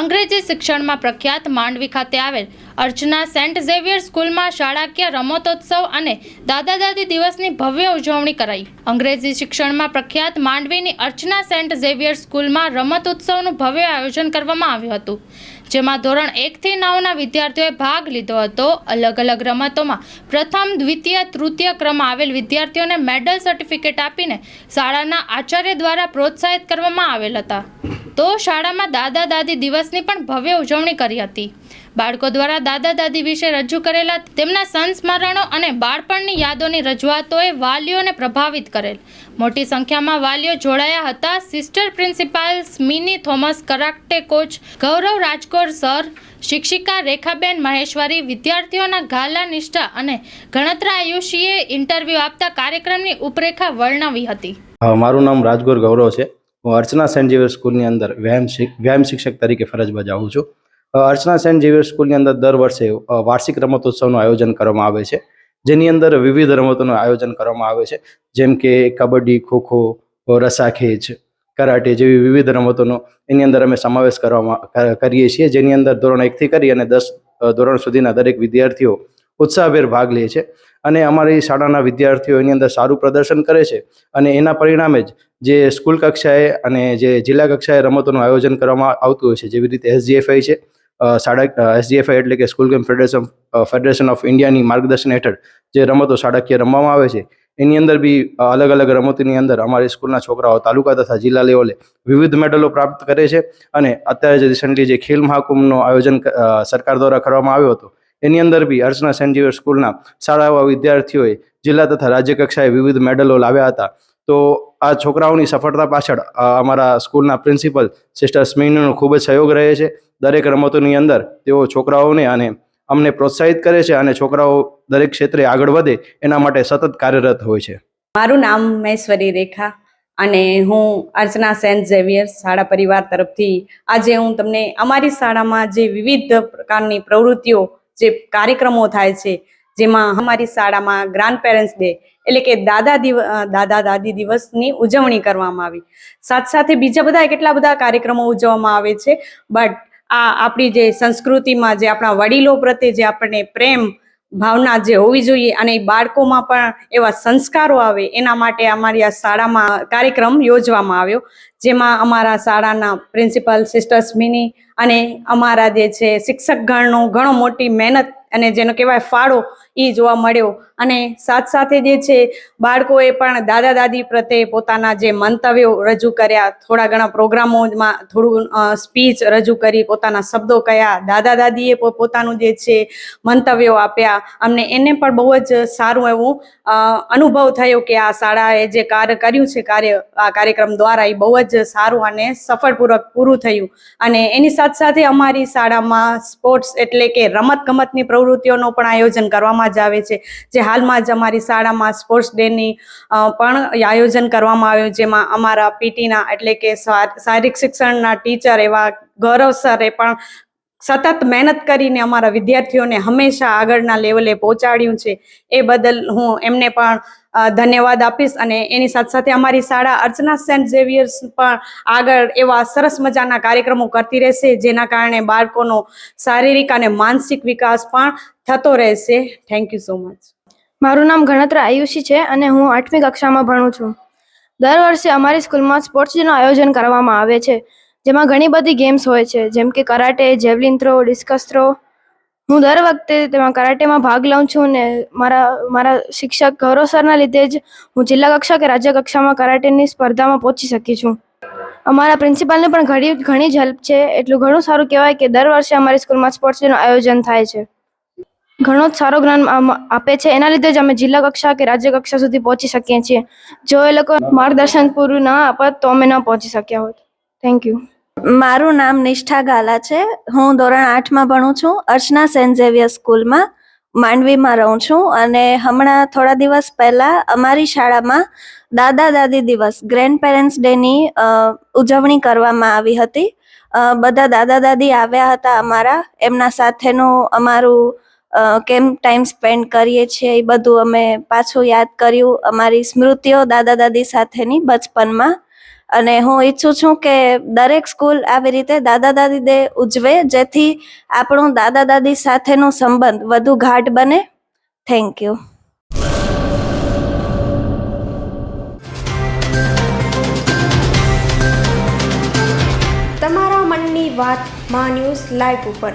અંગ્રેજી શિક્ષણમાં પ્રખ્યાત માંડવી ખાતે આવેલ અર્ચના સેન્ટ ઝેવિયર સ્કૂલમાં શાળાકીય રમતોત્સવ અને દાદા દાદી દિવસની ભવ્ય ઉજવણી કરાઈ. અંગ્રેજી શિક્ષણમાં પ્રખ્યાત માંડવીની અર્ચના સેન્ટ ઝેવિયર સ્કૂલમાં રમત ઉત્સવનું ભવ્ય આયોજન કરવામાં આવ્યું હતું, જેમાં ધોરણ એકથી નવના વિદ્યાર્થીઓએ ભાગ લીધો હતો. અલગ અલગ રમતોમાં પ્રથમ, દ્વિતીય, તૃતીય ક્રમ આવેલ વિદ્યાર્થીઓને મેડલ સર્ટિફિકેટ આપીને શાળાના આચાર્ય દ્વારા પ્રોત્સાહિત કરવામાં આવેલ હતા. તો શાળામાં દાદા દાદી દિવસની પણ ભવ્ય ઉજવણી કરી હતી. બાળકો દ્વારા દાદા દાદી વિશે રજૂ કરેલા તેમના સંસ્મરણો અને બાળપણની યાદોની રજૂઆતોએ વાલીઓને પ્રભાવિત કરેલ. મોટી સંખ્યામાં વાલીઓ જોડાયા હતા. Sister principal Mini Thomas karate coach Gaurav Rajkor sir, શિક્ષિકા રેખાબેન મહેશ્વરી, વિદ્યાર્થીઓના ગાલા નિષ્ઠા અને ગણતરા આયુષીએ ઇન્ટરવ્યૂ આપતા કાર્યક્રમની ઉપરેખા વર્ણવી હતી. મારું નામ રાજગોર ગૌરવ છે. હું અર્ચના સેન્ટ ઝેવિયર સ્કૂલની અંદર વ્યાયામ વ્યાયામ શિક્ષક તરીકે ફરજ બજાવું છું અર્ચના સેન્ટ ઝેવિયર સ્કૂલની અંદર દર વર્ષે વાર્ષિક રમતોત્સવનું આયોજન કરવામાં આવે છે. જેની અંદર વિવિધ રમતોનું આયોજન કરવામાં આવે છે. જેમ કે કબડ્ડી, ખોખો રસાખેચ કરાટે જેવી વિવિધ રમતોનો એની અંદર અમે સમાવેશ કરવામાં કરીએ છીએ. જેની અંદર ધોરણ એકથી કરી અને દસ ધોરણ સુધીના દરેક વિદ્યાર્થીઓ ઉત્સાહભેર ભાગ લે છે. અને અમારી શાળાના વિદ્યાર્થીઓ એની અંદર સારું પ્રદર્શન કરે છે અને એના પરિણામે જ જે સ્કૂલ કક્ષાએ અને જે જિલ્લા કક્ષાએ રમતોનું આયોજન કરવામાં આવતું હોય છે, જેવી રીતે એસજીએફઆઈ છે શાળા એસજીએફઆઈ એટલે કે school game federation federation of ઇન્ડિયાની માર્ગદર્શન હેઠળ જે રમતો શાળાકીય રમવામાં આવે છે, એની અંદર બી અલગ અલગ રમતોની અંદર અમારી સ્કૂલના છોકરાઓ તાલુકા તથા જિલ્લા લેવલે વિવિધ મેડલો પ્રાપ્ત કરે છે. અને અત્યારે જે રિસન્ટલી જે ખેલ મહાકુંભનું આયોજન સરકાર દ્વારા કરવામાં આવ્યો હતો એની અંદર બી અર્ચના સેન્ટ ઝેવિયર સ્કૂલના એવા વિદ્યાર્થીઓએ જિલ્લા તથા રાજ્ય કક્ષાએ વિવિધ મેડલો લાવ્યા હતા. તો આ છોકરાઓની સફળતા પાછળ અમારા સ્કૂલના પ્રિન્સિપલ સિસ્ટર સ્મિનનો ખૂબ જ સહયોગ રહે છે. દરેક રમતોની અંદર તેઓ છોકરાઓને અને અમને પ્રોત્સાહિત કરે છે અને છોકરાઓ દરેક ક્ષેત્રે આગળ વધે એના માટે સતત કાર્યરત હોય છે. મારું નામ મહેશ્વરી રેખા અને હું અર્ચના સેન્ટ ઝેવિયર શાળા પરિવાર તરફથી આજે હું તમને અમારી શાળામાં જે વિવિધ પ્રકારની પ્રવૃત્તિઓ જે કાર્યક્રમો થાય છે, જેમાં અમારી શાળામાં ગ્રાન્ડ પેરેન્ટ્સ ડે એટલે કે દાદા દિવ દાદા દાદી દિવસની ઉજવણી કરવામાં આવી. સાથે સાથે બીજા બધા કેટલા બધા કાર્યક્રમો ઉજવવામાં આવે છે બટ આ આપણી જે સંસ્કૃતિમાં જે આપણા વડીલો પ્રત્યે જે આપણને પ્રેમ ભાવના જે હોવી જોઈએ અને બાળકોમાં પણ એવા સંસ્કારો આવે એના માટે અમારી આ શાળામાં કાર્યક્રમ યોજવામાં આવ્યો. જેમાં અમારા શાળાના પ્રિન્સિપલ સિસ્ટર્સ મિની અને અમારા જે છે શિક્ષક ગણનો ઘણો મોટી મહેનત અને જેનો કહેવાય ફાળો એ જોવા મળ્યો. અને સાથ સાથે જે છે, બાળકોએ પણ દાદા દાદી પ્રત્યે પોતાના જે મંતવ્યો રજૂ કર્યા, થોડા ઘણા પ્રોગ્રામોમાં થોડું સ્પીચ રજૂ કરી, પોતાના શબ્દો કયા, દાદા દાદીએ પોતાનું જે છે, મંતવ્યો આપ્યા. અમને એને પણ બહુ જ સારું એવું અનુભવ થયો કે આ શાળાએ જે કાર્ય કર્યું છે, કાર્ય, આ કાર્યક્રમ દ્વારા એ બહુ જ સારું અને સફળપૂર્વક પૂરું થયું. અને એની સાથે સાથે અમારી શાળામાં સ્પોર્ટ્સ એટલે કે રમત ગમતની પ્રવૃત્તિઓનું પણ આયોજન કરવામાં જ આવે છે, જે હાલમાં જ અમારી શાળામાં સ્પોર્ટ્સ ડેની પણ આયોજન કરવામાં આવ્યું જેમાં અમારા પીટીના એટલે કે શારીરિક શિક્ષણના ટીચર એવા ગૌરવ સરે પણ સતત મહેનત કરીને અમારા વિદ્યાર્થીઓને હંમેશા આગળના લેવલે પહોંચાડ્યું છે. એ બદલ હું એમને પણ ધન્યવાદ આપીશ અને એની સાથે સાથે અમારી શાળા અર્ચના સેન્ટ ઝેવિયર્સ પણ આગળ એવા સરસ મજાના કાર્યક્રમો કરતી રહેશે જેના કારણે બાળકોનો શારીરિક અને માનસિક વિકાસ પણ થતો રહેશે. થેન્ક યુ સો મચ મારું નામ ગણતરા આયુષી છે અને હું આઠમી કક્ષામાં ભણું છું. દર વર્ષે અમારી સ્કૂલમાં સ્પોર્ટ્સ ડેનું આયોજન કરવામાં આવે છે, જેમાં ઘણી બધી ગેમ્સ હોય છે, જેમ કે karate javelin throw discus throw હું દર વખતે તેમાં કરાટેમાં ભાગ લઉં છું ને મારા મારા શિક્ષક ગૌરવ સરના લીધે જ હું જિલ્લા કક્ષા કે રાજ્ય કક્ષામાં કરાટેની સ્પર્ધામાં પહોંચી શકી છું. અમારા પ્રિન્સિપાલને પણ ઘણી ઘણી જ હેલ્પ છે, એટલું ઘણું સારું કહેવાય કે દર વર્ષે અમારી સ્કૂલમાં સ્પોર્ટ્સ ડેનું આયોજન થાય છે. ઘણો જ સારો જ્ઞાન આપે છે. એના લીધે જ અમે જિલ્લા કક્ષા કે રાજ્ય કક્ષા સુધી પહોંચી શકીએ છીએ. જો એ લોકો માર્ગદર્શન પૂરું ના આપત તો અમે ન પહોંચી શક્યા હોત. થેન્ક યુ મારું નામ નિષ્ઠા ગાલા છે. હું ધોરણ આઠમાં ભણું છું. અર્ચના સેન્ટ ઝેવિયર સ્કૂલમાં માંડવીમાં રહું છું અને હમણાં થોડા દિવસ પહેલા અમારી શાળામાં દાદા દાદી દિવસ ગ્રેન્ડ પેરેન્ટ્સ ડેની ઉજવણી કરવામાં આવી હતી. બધા દાદા દાદી આવ્યા હતા અમારા. એમના સાથેનું અમારું કેમ ટાઈમ સ્પેન્ડ કરીએ છીએ એ બધું અમે પાછું યાદ કર્યું અમારી સ્મૃતિઓ દાદા દાદી સાથેની બચપનમાં. અને હું ઈચ્છું છું કે દરેક સ્કૂલ આવી રીતે દાદા દાદી ડે ઉજવે, જેથી આપણું દાદા દાદી સાથેનો સંબંધ વધુ ગાઢ બને. થેન્ક યુ તમારા મનની વાતમાં ન્યૂઝ લાઈવ ઉપર.